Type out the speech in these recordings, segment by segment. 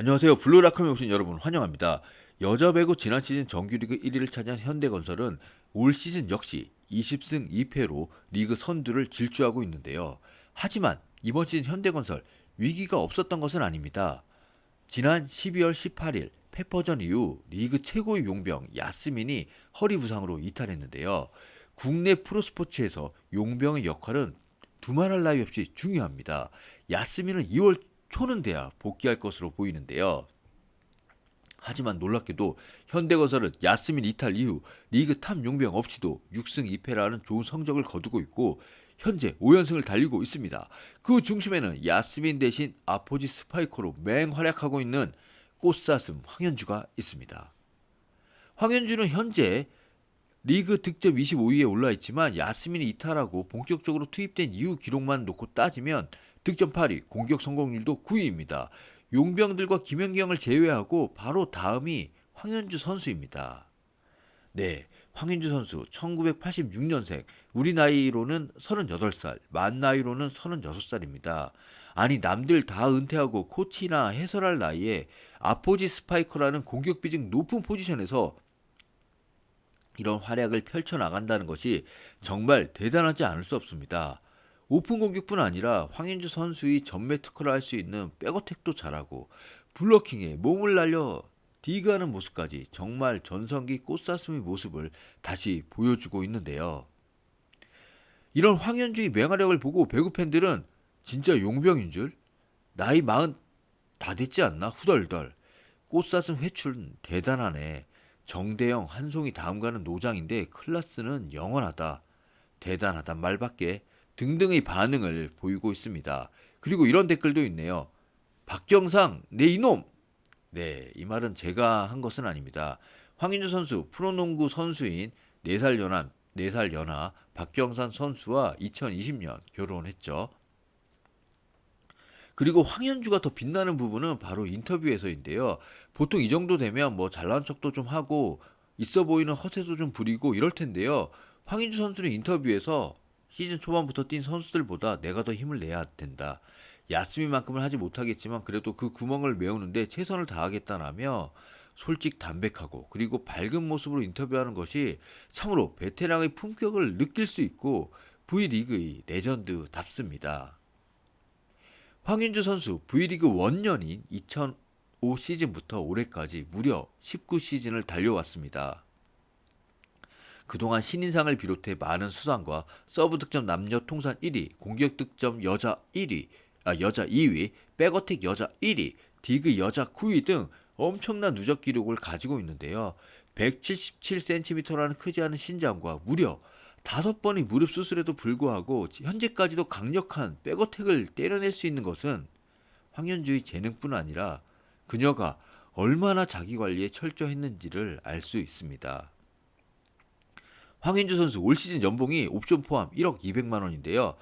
안녕하세요. 블루라컴에 오신 여러분 환영합니다. 여자 배구 지난 시즌 정규리그 1위를 차지한 현대건설은 올 시즌 역시 20승 2패로 리그 선두를 질주하고 있는데요. 하지만 이번 시즌 현대건설 위기가 없었던 것은 아닙니다. 지난 12월 18일 페퍼전 이후 리그 최고의 용병 야스민이 허리 부상으로 이탈했는데요. 국내 프로스포츠에서 용병의 역할은 두말할 나위 없이 중요합니다. 야스민은 2월 초는 돼야 복귀할 것으로 보이는데요. 하지만 놀랍게도 현대건설은 야스민 이탈 이후 리그 탑 용병 없이도 6승 2패라는 좋은 성적을 거두고 있고 현재 5연승을 달리고 있습니다. 그 중심에는 야스민 대신 아포지 스파이커로 맹활약하고 있는 꽃사슴 황현주가 있습니다. 황현주는 현재 리그 득점 25위에 올라 있지만 야스민이 이탈하고 본격적으로 투입된 이후 기록만 놓고 따지면 득점 8위, 공격 성공률도 9위입니다. 용병들과 김연경을 제외하고 바로 다음이 황현주 선수입니다. 네, 황현주 선수 1986년생, 우리 나이로는 38살, 만 나이로는 36살입니다. 아니 남들 다 은퇴하고 코치나 해설할 나이에 아포지 스파이커라는 공격 비중 높은 포지션에서 이런 활약을 펼쳐 나간다는 것이 정말 대단하지 않을 수 없습니다. 오픈 공격뿐 아니라 황현주 선수의 전매 특허를 할 수 있는 백어택도 잘하고 블러킹에 몸을 날려 디그하는 모습까지 정말 전성기 꽃사슴의 모습을 다시 보여주고 있는데요. 이런 황현주의 맹활약을 보고 배구 팬들은 진짜 용병인 줄? 나이 마흔 다 됐지 않나? 후덜덜. 꽃사슴 회출은 대단하네. 정대영 한송이 다음 가는 노장인데 클라스는 영원하다. 대단하단 말밖에 등등의 반응을 보이고 있습니다. 그리고 이런 댓글도 있네요. 박경상 내 이놈 네, 이 말은 제가 한 것은 아닙니다. 황인주 선수 프로농구 선수인 4살 연하 4살 연하 박경산 선수와 2020년 결혼했죠. 그리고 황현주가 더 빛나는 부분은 바로 인터뷰에서인데요. 보통 이 정도 되면 뭐 잘난 척도 좀 하고 있어 보이는 허세도 좀 부리고 이럴 텐데요. 황인주 선수는 인터뷰에서 시즌 초반부터 뛴 선수들보다 내가 더 힘을 내야 된다. 야스민만큼은 하지 못하겠지만 그래도 그 구멍을 메우는데 최선을 다하겠다라며 솔직 담백하고 그리고 밝은 모습으로 인터뷰하는 것이 참으로 베테랑의 품격을 느낄 수 있고 V리그의 레전드답습니다. 황윤주 선수 V리그 원년인 2005 시즌부터 올해까지 무려 19시즌을 달려왔습니다. 그동안 신인상을 비롯해 많은 수상과 서브 득점 남녀 통산 1위, 공격 득점 여자 1위, 아, 여자 2위, 백어택 여자 1위, 디그 여자 9위 등 엄청난 누적 기록을 가지고 있는데요. 177cm라는 크지 않은 신장과 무려 다섯 번의 무릎 수술에도 불구하고 현재까지도 강력한 백어택을 때려낼 수 있는 것은 황현주의 재능뿐 아니라 그녀가 얼마나 자기 관리에 철저했는지를 알 수 있습니다. 황현주 선수 올 시즌 연봉이 옵션 포함 1억 200만 원인데요.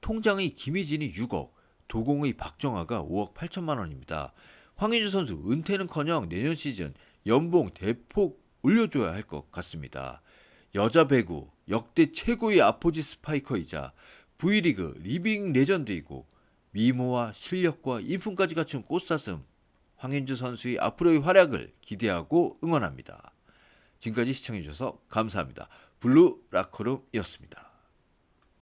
통장의 김희진이 6억, 도공의 박정아가 5억 8천만 원입니다. 황현주 선수 은퇴는커녕 내년 시즌 연봉 대폭 올려줘야 할 것 같습니다. 여자 배구 역대 최고의 아포지 스파이커이자 V리그 리빙 레전드이고 미모와 실력과 인품까지 갖춘 꽃사슴 황현주 선수의 앞으로의 활약을 기대하고 응원합니다. 지금까지 시청해주셔서 감사합니다. 블루 라커룸이었습니다.